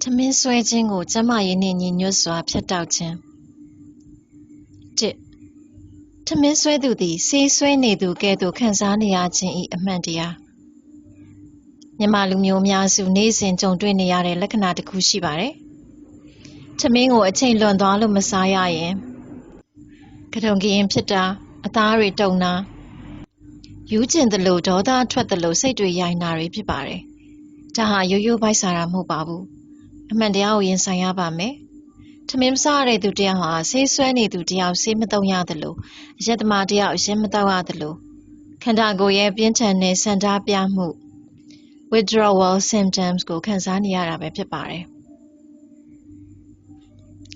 ထမင်းဆွဲခြင်းကိုကျန်းမာရေးနှင့်ညီညွတ်စွာ ဖြတ်တောက်ခြင်းတစ်ထမင်းဆွဲသူသည်ဆေးဆွဲနေသူကဲ့သို့ခံစားနေရခြင်း၏အမှန်တရားမြန်မာလူမျိုးအများစုနေ့စဉ်ကြုံတွေ့နေရတဲ့လက္ခဏာတစ်ခုရှိပါတယ်ထမင်းကိုအချိန်လွန်သွားလို့မစားရရင်ကတုံကရင်ဖြစ်တာအသားတွေတုံတာယူးကျင်သလိုဒေါသထွက်သလိုစိတ်တွေရိုင်တာတွေဖြစ်ပါတယ်ဒါဟာရိုးရိုးပိုက်စားတာမဟုတ်ပါဘူး အမှန်တရားကိုရင်ဆိုင်ရပါမယ်ထမင်းမစားရတဲ့သူတယောက်ဟာဆေးဆွဲနေသူတယောက်ဆေးမသုံးရသလိုအရက်သမားတယောက်အရက်မတောက်ရသလိုခန္ဓာကိုယ်ရဲ့ပြင်းထန်တဲ့ဆန္ဒပြမှု withdrawal symptoms ကိုခံစားနေရတာပဲဖြစ်ပါတယ်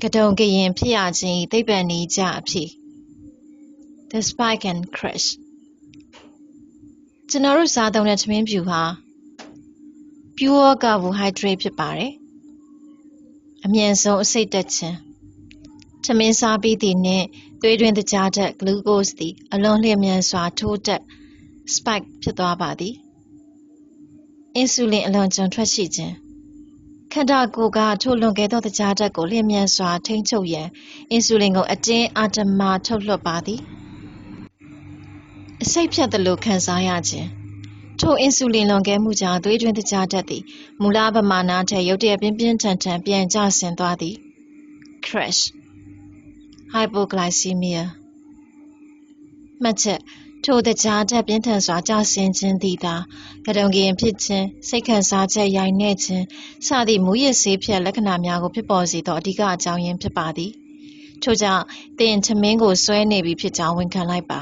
ကတုံကရင်ဖြစ်ရခြင်းသိပ္ပံနည်းကြအဖြစ် the spike and crash ကျွန်တော်တို့စားသုံးတဲ့ထမင်းဖြူဟာ pure carbohydrate ဖြစ်ပါတယ် အမြန်ဆုံးအဆိပ်တက်ခြင်းထမင်းစားပြီးသည်နှင့်သွေးတွင်းတကြားထက် glucose သည် အလွန်လျင်မြန်စွာထိုးတက် spike ဖြစ်သွားပါသည်အင်ဆူလင်အလွန်ကျွံထွက်ရှိခြင်းခန္ဓာကိုယ်ကထိုလွန်ကဲသောတကြားဓာတ်ကိုလျင်မြန်စွာထိန်းချုပ်ရန်အင်ဆူလင်ကိုအတင်းအာတမထုတ်လွှတ်ပါသည်အဆိပ်ဖြတ်သလိုခံစားရခြင်း ထိုအင်ဆူလင်လွန်ကဲမှုကြောင့်သွေးတွင်းတကြားဓာတ်သည်မူလပမာဏထက်ရုတ်တရက်ပြင်းပြင်းထန်ထန်ပြန်ကျဆင်းသွားသည် crash hypoglycemia မှတ်ချက်ထိုတကြားဓာတ်ပြင်းထန်စွာကျဆင်းခြင်းသည်သာကတုံကင်ဖြစ်ခြင်းစိတ်ခံစားချက်ရိုင်နှဲ့ခြင်းစသည့်မူရစ်ဆေးဖြတ်လက္ခဏာများကိုဖြစ်ပေါ်စေသောအဓိကအကြောင်းရင်းဖြစ်ပါသည်ထို့ကြောင့်သင်ထမင်းကိုဆွဲနေပြီဖြစ်ကြောင်းဝန်ခံလိုက်ပါ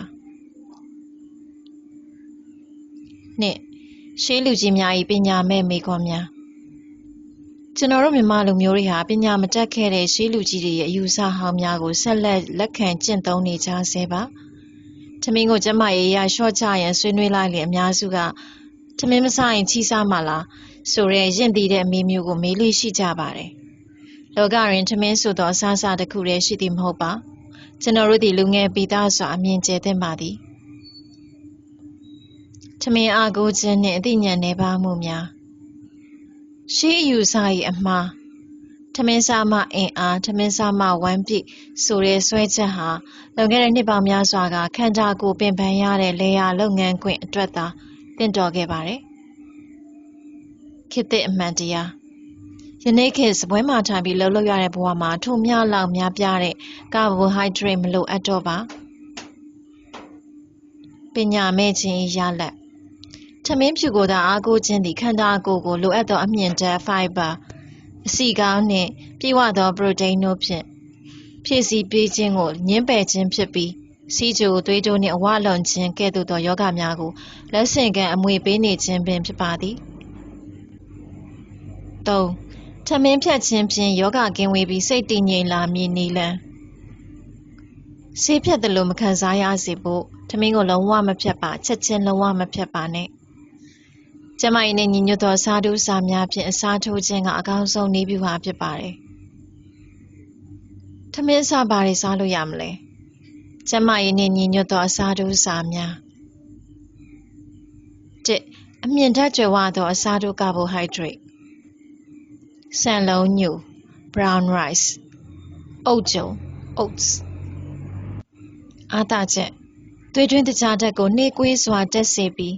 နှင့်ရှေးလူကြီးများ၏ပညာမဲ့မေခွန်များကျွန်တော်တို့မြန်မာလူမျိုးတွေဟာပညာမတတ်ခဲ့တဲ့ရှေးလူကြီးတွေရဲ့အယူဆဟောင်းများကိုဆက်လက်လက်ခံကျင့်သုံးနေကြဆဲပါ။ထမင်းကိုကျမရေးရရှော့ချရန်ဆွေးနွေးလိုက်လေအများစုကထမင်းမစားရင်ချီးစားမှာလားဆိုရဲရင့်တည်တဲ့အမေးမျိုးကိုမေးလို့ရှိကြပါတယ်လောကတွင်ထမင်းဆိုသောအစားအစာတစ်ခုတည်းရှိသည်မဟုတ်ပါကျွန်တော်တို့ဒီလူငယ်ပိသားစွာအမြင်ကျဲသင့်ပါသည် ထမင်းအားကိုးခြင်းနှင့်အသိဉာဏ်နှဲပါမှုများရှေးအယူဆ၏အမှားထမင်းစားမှအင်အားထမင်းစားမှဝမ်းပြည့်ဆိုတဲ့ဆွဲချက်ဟာလွန်ခဲ့တဲ့နှစ်ပေါင်းများစွာကခန္ဓာကိုယ်ပင်ပန်းရတဲ့လေယာလုပ်ငန်းခွင်အတွက်သာတင့်တော်ခဲ့ပါတယ်ခေတ်သစ်အမှန်တရားယနေ့ခေတ်စပွဲမှာထိုင်ပြီးလှုပ်လှုပ်ရတဲ့ဘဝမှာထိုများလောက်များပြားတဲ့ကာဘိုဟိုက်ဒရိတ်မလိုအပ်တော့ပါပညာမဲ့ခြင်းရလက် ထမင်းဖြူကိုသာအားကိုးခြင်းသည်ခန္ဓာကိုယ်ကိုလိုအပ်သောအမြင့်ဓာတ် fiber အဆီကောင်းနှင့်ပြည့်ဝသောပရိုတိန်းတို့ဖြင့်ဖြည့်ဆည်းပေးခြင်းကိုညှင်းပယ်ခြင်းဖြစ်ပြီးစီးချိုသွေးတိုးနှင့်အဝလွန်ခြင်းကဲ့သို့သောယောဂများကိုလက်ဆင့်ကမ်းအမွေပေးနေခြင်းပင်ဖြစ်ပါသည်၃ထမင်းဖြတ်ခြင်းဖြင့်ယောဂကင်းဝေးပြီးစိတ်တည်ငြိမ်လာမည်နီလန်ဆေးဖြတ်တယ်လို့မခံစားရစေဖို့ထမင်းကိုလုံးဝမဖြတ်ပါချက်ချင်းလုံးဝမဖြတ်ပါနဲ့ ကျမ၏နဲ့ညီညွတ်သောစားဒုစာများဖြင့်အစားထိုးခြင်းကအကောင်းဆုံးနည်းဗျူဟာဖြစ်ပါတယ်။ထမင်းစားပါတွေစားလို့ရမလဲ။ကျမ၏နဲ့ညီညွတ်သောအစားဒုစာများတစ်အမြင့်ဓာတ်ကြွယ်ဝသောအစားဒုကာဘိုဟိုက်ဒရိတ်ဆန်လုံးညူ brown rice အုတ်ကြုံ oats အားသာချက်သွေးတွင်းတကြားဓာတ်ကိုနှေးကွေးစွာတက်စေပြီး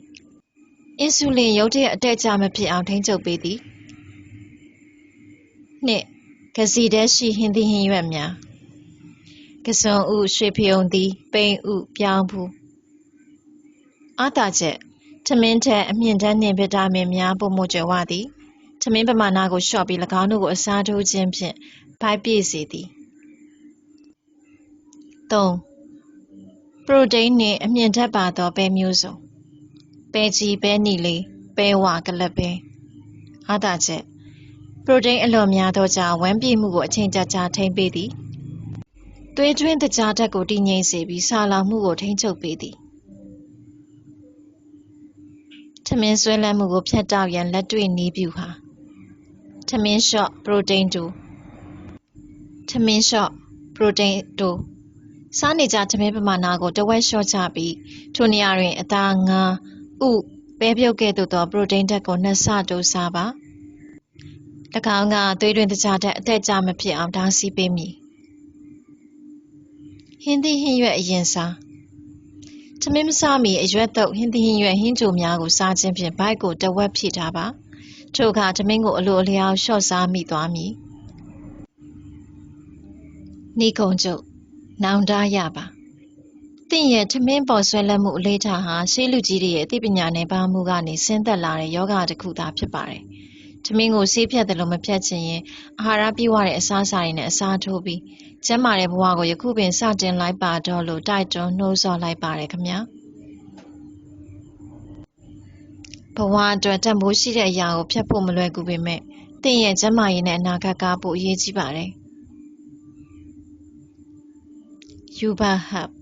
အင်ဆူလင်ရုတ်တရက်အတက်အကျမဖြစ်အောင်ထိန်းချုပ်ပေးသည်။နှစ်ကစီတဲရှိဟင်းသီးဟင်းရွက်များကစွန်ဥရွှေဖယုံသီးပိန်ဥပြောင်းဘူးအာသာချက်ထမင်းထက်အမြင့်တန်းနှင့်ဗီတာမင်များပုံမှုကြွယ်ဝသည်ထမင်းပမာဏကိုလျှော့ပြီး၎င်းတို့ကိုအစားထိုးခြင်းဖြင့်ဗိုက်ပြည့်စေသည်၃ပရိုတိန်းနှင့်အမြင့်ထက်ပါသောပဲမျိုးစုံ ပဲကြီးပဲနီလေးပဲဝကလပ်ပဲအားသာချက်ပရိုတိန်းအလွန်များသောကြောင့်ဝမ်းပြေမှုကိုအချိန်ကြာကြာထိန်းပေးသည်သွေးတွင်းတကြားဓာတ်ကိုတည်ငြိမ်စေပြီးဆာလောင်မှုကိုထိန်းချုပ်ပေးသည်ထမင်းဆွဲလန်းမှုကိုဖြတ်တောက်ရန်လက်တွေ့နည်းဗျူဟာထမင်းလျှော့ပရိုတိန်းတူထမင်းလျှော့ပရိုတိန်းတူစားနေကြထမင်းပမာဏကိုတဝက်လျှော့ချပြီးထိုနေရာတွင်အသားငါး ဥပဲပြုတ်ကဲ့သို့သောပရိုတိန်းဓာတ်ကိုနှစ်ဆတိုးစားပါ၎င်းကသွေးတွင်တခြားတဲ့အသက်ကြမဖြစ်အောင်တားဆီးပေးမည်ဟင်းသီးဟင်းရွက်အရင်စားထမင်းမစားမီအရွက်တုပ်ဟင်းသီးဟင်းရွက်ဟင်းကြိုများကိုစားခြင်းဖြင့်ဘိုက်ကိုတဝက်ဖြည့်ထားပါထို့အခါထမင်းကိုအလိုအလျောက်လျှော့စားမိသွားမည်ဤကုံကျုပ်နောင်တရပါ သင်ရဲ့ထမင်းပေါ်ဆွဲလက်မှုအလေးထားဟာရှေးလူကြီးတွေရဲ့အသိပညာနဲ့ပါမှုကနေဆင်းသက်လာတဲ့ယောဂတစ်ခုသာဖြစ်ပါတယ်။ထမင်းကိုဆေးဖြတ်တယ်လို့မဖြတ်ချင်ရင်အာဟာရပြည့်ဝတဲ့အစားအစာတွေနဲ့အစားထိုးပြီးကျန်းမာတဲ့ဘဝကိုယခုပင်စတင်လိုက်ပါတော့လို့တိုက်တွန်းနှိုးဆော်လိုက်ပါတယ်ခင်ဗျာ။ဘဝအတွက်တန်ဖိုးရှိတဲ့အရာကိုဖြတ်ဖို့မလွယ်ကူပေမဲ့သင်ရဲ့ကျန်းမာရေးနဲ့အနာဂတ်ကပိုအရေးကြီးပါတယ်။ Yuba Hub